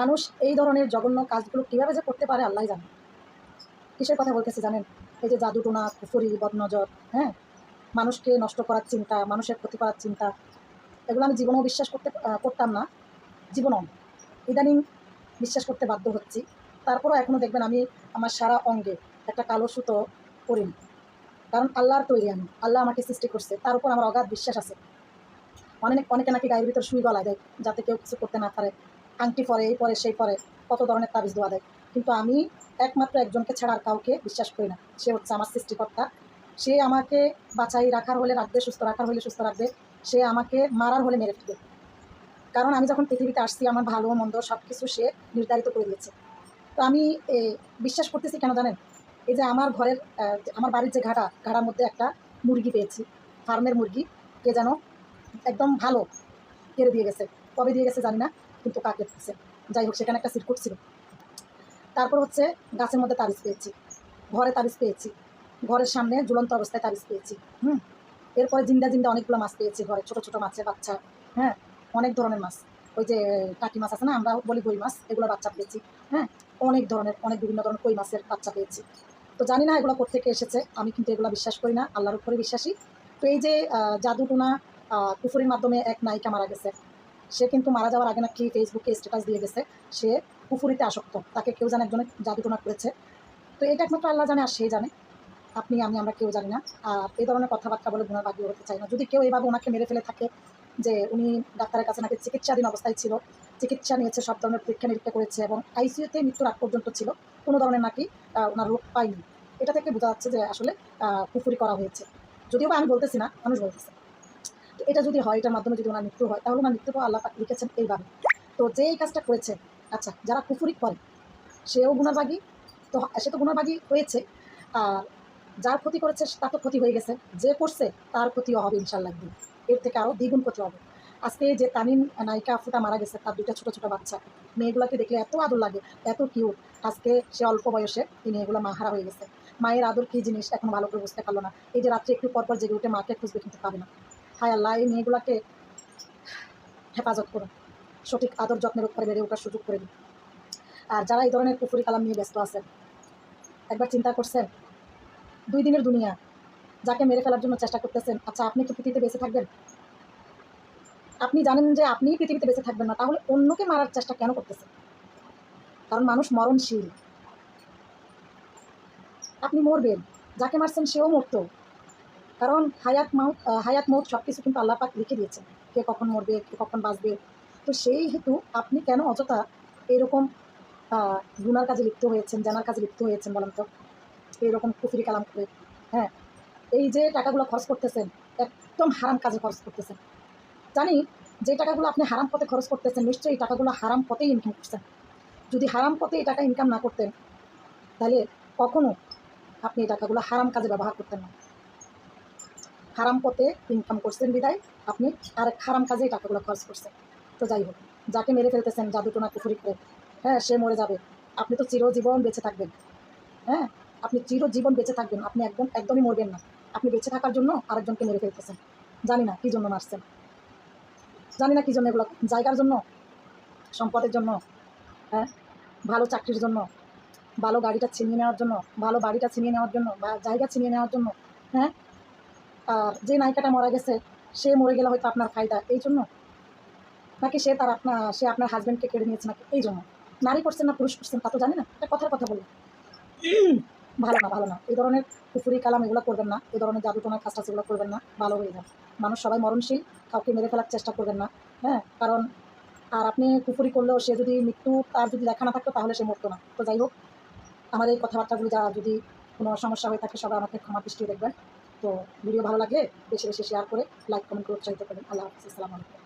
মানুষ এই ধরনের জঘন্য কাজগুলো কীভাবে যে করতে পারে আল্লাহ জানে। কিসের কথা বলতেছে জানেন? এই যে জাদুটোনা কুফুরি, বদনজর হ্যাঁ? মানুষকে নষ্ট করার চিন্তা, মানুষের ক্ষতি করার চিন্তা। এগুলো আমি জীবনেও বিশ্বাস করতে করতাম না। জীবনও। ইদানিং বিশ্বাস করতে বাধ্য হচ্ছি। তারপরও এখনও দেখবেন আমি আমার সারা অঙ্গে একটা কালো সুতো করিনি কারণ আল্লাহর তৈরি আমি। আল্লাহ আমাকে সৃষ্টি করছে। তার উপর আমার অগাধ বিশ্বাস আছে। অনেক, অনেকে নাকি গায়ের ভিতর সুই গলায় দেয়, যাতে কেউ কিছু করতে না পারে। আংটি পরে, এই পরে, সেই পরে কত ধরনের তাবিজ দেওয়া দেয় কিন্তু আমি একমাত্র একজনকে ছাড়া আর কাউকে বিশ্বাস করি না। সে হচ্ছে আমার সৃষ্টিকর্তা। সে আমাকে বাঁচাই রাখার হলে রাখবে, সুস্থ রাখার হলে সুস্থ রাখবে। সে আমাকে মারার হলে মেরে ফেলবে। কারণ আমি যখন পৃথিবীতে আসছি, আমার ভালো, মন্দ সব কিছু সে নির্ধারিত করে দিয়েছে। তো আমি বিশ্বাস করতেছি কেন জানেন? এই যে আমার ঘরের আমার বাড়ির যে ঘাটা ঘাড়ার মধ্যে একটা মুরগি পেয়েছি। ফার্মের মুরগি। কে যেন একদম ভালো, কেড়ে দিয়ে গেছে। কবে দিয়ে গেছে জানি না। কিন্তু কাকে দিচ্ছে যাই হোক, সেখানে একটা সিটকুট ছিল। তারপর হচ্ছে গাছের মধ্যে তাবিজ পেয়েছি। ঘরে তাবিজ পেয়েছি। ঘরের সামনে ঝুলন্ত অবস্থায় তাবিজ পেয়েছি। হুম? এরপরে জিন্দা জিন্দা অনেকগুলো মাছ পেয়েছি ঘরে। ছোট ছোট মাছের বাচ্চা। হ্যাঁ? অনেক ধরনের মাছ। ওই যে কাটি মাছ আছে না, আমরা বলি কই মাছ, এগুলো বাচ্চা পেয়েছি। হ্যাঁ? অনেক ধরনের, অনেক বিভিন্ন ধরনের কই মাছের বাচ্চা পেয়েছি। তো জানি না এগুলো কোথেকে এসেছে, আমি কিন্তু এগুলো বিশ্বাস করি না, আল্লাহর উপরে বিশ্বাসী। তো এই যে জাদুটোনা কুফুরির মাধ্যমে এক নায়িকা মারা গেছে। সে কিন্তু মারা যাওয়ার আগে নাকি ফেসবুকে স্ট্যাটাস দিয়ে গেছে। সে কুফুরিতে আসক্ত। তাকে কেউ জানে, একজনে জাদুটোনা করেছে। তো এটা একমাত্র আল্লাহ জানে আর সে জানে। আপনি, আমি, আমরা কেউ জানি না। আর এই ধরনের কথাবার্তা বলে গুণার বাগিয়ে হতে চাই না। যদি কেউ এইভাবে ওনাকে মেরে ফেলে থাকে যে উনি ডাক্তারের কাছে নাকি চিকিৎসাধীন অবস্থায় ছিল, চিকিৎসা নিয়েছে, সব ধরনের পরীক্ষা নিরীক্ষা করেছে এবং আইসিইউতে মৃত্যুর আগ পর্যন্ত ছিল, কোনো ধরনের নাকি ওনার রোগ পায়নি। এটা থেকে বোঝা যাচ্ছে যে আসলে কুফুরি করা হয়েছে। যদিও বা আমি বলতেছি না, মানুষ বলতেছে। তো এটা যদি হয়, এটার মাধ্যমে যদি ওনার মৃত্যু হয়, তাহলে ওনার মৃত্যুটা আল্লাহ পাক লিখেছেন এইভাবে। তো যে এই কাজটা করেছে আচ্ছা যারা কুফুরি করে, সেও গুণাবাগী তো সে তো গুণাবাগী হয়েছে, আর যার ক্ষতি করেছে, তার তো ক্ষতি হয়ে গেছে, যে করছে, তার ক্ষতিও হবে ইনশাল্লাহ একদিন। এর থেকে আরও দ্বিগুণ ক্ষতি হবে। আজকে যে তামিম নায়িকা ফুটা মারা গেছে, তার দুইটা ছোটো ছোটো বাচ্চা, মেয়েগুলোকে দেখলে এত আদর লাগে, এত কিউট আজকে সে অল্প বয়সে তিনি এগুলো মাহারা হয়ে গেছে। মায়ের আদর কী জিনিস, এখন ভালো করে বুঝতে পারল না। এই যে রাত্রে একটু পরপর জেগে উঠে মাকে খুঁজবে কিন্তু পাবে না। হায় আল্লাহ, এই মেয়েগুলোকে হেফাজত করুন সঠিক আদর যত্নের উপরে বেড়ে ওঠার সুযোগ করে দিন আর যারা এই ধরনের পুকুরি কালাম নিয়ে ব্যস্ত আছেন, একবার চিন্তা করছেন, দুই দিনের দুনিয়া, যাকে মেরে ফেলার জন্য চেষ্টা করতেছেন আচ্ছা আপনি কি পৃথিবীতে বেঁচে থাকবেন? আপনি জানেন যে আপনিই পৃথিবীতে বেঁচে থাকবেন না, তাহলে অন্যকে মারার চেষ্টা কেন করতেছেন? কারণ মানুষ মরণশীল। আপনি মরবেন, যাকে মারছেন সেও মরত। কারণ হায়াত মাউত হায়াত মৌত সব কিছু কিন্তু আল্লাহ পাক লিখে দিয়েছেন। কে কখন মরবে, কে কখন বাঁচবে। তো সেই হেতু আপনি কেন অযথা এরকম গুনার কাজে লিপ্ত হয়েছেন, জানার কাজে লিপ্ত হয়েছেন বলেন তো? এইরকম কুফরি কালাম করে হ্যাঁ? এই যে টাকাগুলো খরচ করতেছেন, একদম হারাম কাজে খরচ করতেছেন। জানি যে টাকাগুলো আপনি হারাম পথে খরচ করতেছেন, নিশ্চয়ই এই টাকাগুলো হারাম পথেই ইনকাম করছেন। যদি হারাম পথে এই টাকা ইনকাম না করতেন, তাহলে কখনো আপনি এই টাকাগুলো হারাম কাজে ব্যবহার করতেন না। হারাম পথে ইনকাম করছেন বিদায় আপনি আরেক হারাম কাজে এই টাকাগুলো খরচ করছেন। তো যাই হোক, যাকে মেরে ফেলতেছেন জাদুটোনা কুফুরি করে হ্যাঁ সে মরে যাবে। আপনি তো চিরজীবন বেঁচে থাকবেন। হ্যাঁ আপনি চিরজীবন বেঁচে থাকবেন। আপনি একদম, একদমই মরবেন না। আপনি বেঁচে থাকার জন্য আরেকজনকে মেরে ফেলতেছেন। জানি না কী জন্য মারছেন। জানি না কী জন্য এগুলো, জায়গার জন্য, সম্পদের জন্য হ্যাঁ ভালো চাকরির জন্য, ভালো গাড়িটা ছিনিয়ে নেওয়ার জন্য, ভালো বাড়িটা ছিনিয়ে নেওয়ার জন্য, বা জায়গা ছিনিয়ে নেওয়ার জন্য হ্যাঁ আর যে নায়িকাটা মারা গেছে, সে মরে গেলে হয়তো আপনার ফায়দা, এই জন্য? নাকি সে তার আপনার সে আপনার হাজব্যান্ডকে কেড়ে নিয়েছে নাকি, এই জন্য? নারী করছেন না, পুরুষ করছেন, তা তো জানি না। একটা কথার কথা বলি। ভালো না ভালো না। এই ধরনের পুকুরি কালাম এগুলো করবেন না। এই ধরনের জাদুটোনা কাজটা এগুলো করবেন না। ভালো হয়ে যান মানুষ সবাই মরণশীল, কাউকে মেরে ফেলার চেষ্টা করবেন না। হ্যাঁ কারণ আর আপনি কুফুরি করলেও সে যদি মৃত্যু, তার যদি লেখা না থাকতো, তাহলে সে মরতো না। তো যাই হোক আমার এই কথাবার্তাগুলো যা যদি কোনো সমস্যা হয়ে থাকে, সবাই আমাকে ক্ষমা দৃষ্টি দেখবেন। তো ভিডিও ভালো লাগলে বেশি বেশি শেয়ার করে লাইক কমেন্ট করে উৎসাহিত করবেন আল্লাহ হাফিজ, আসসালামু আলাইকুম।